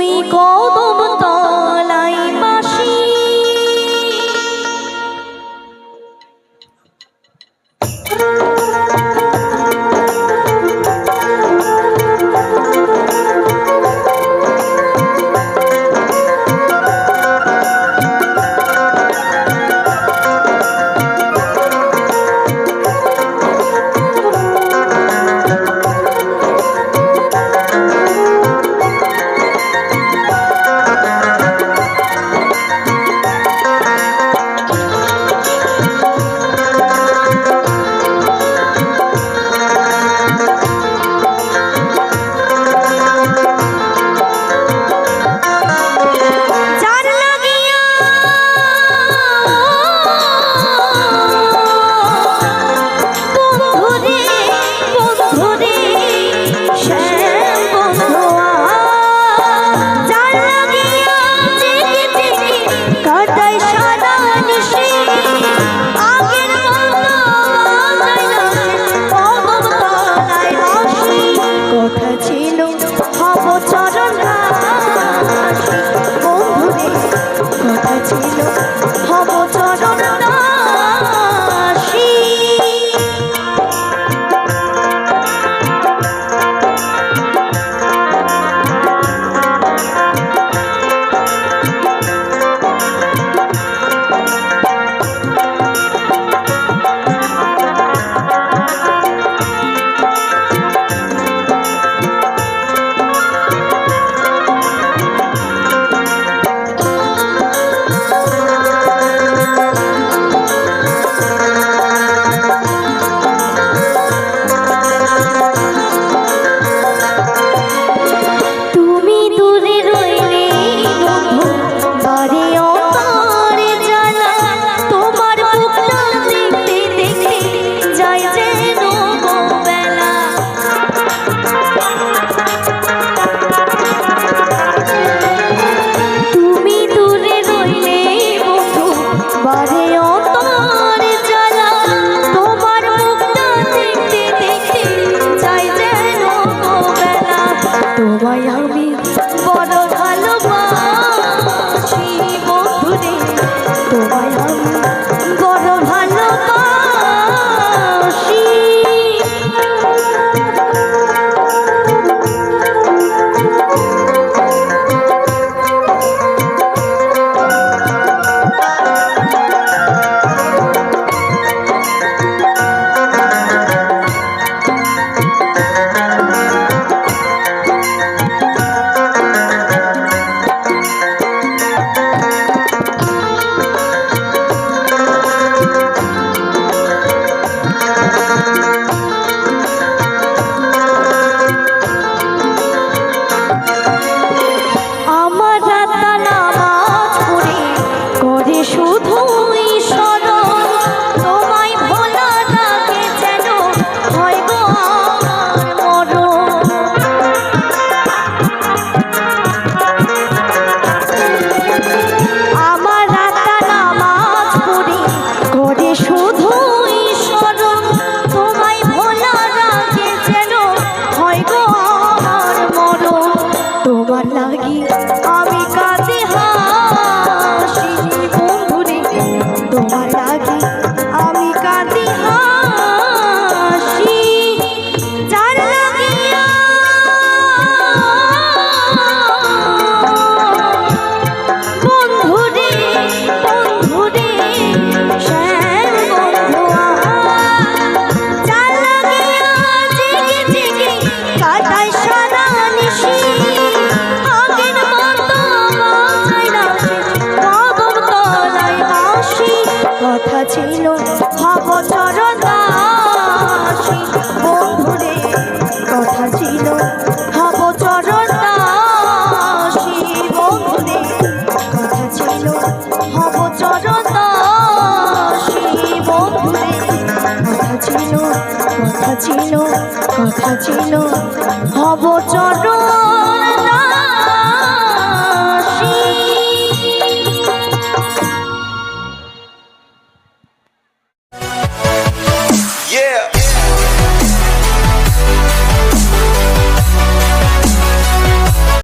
一个。হব চরণাসী। বন্ধুরে, কথা ছিল হব চরণাসী। বন্ধুরে, কথা ছিল হব চরণাসী। বন্ধুরে, কথা ছিল কথা ছিল কথা ছিল হব চরণ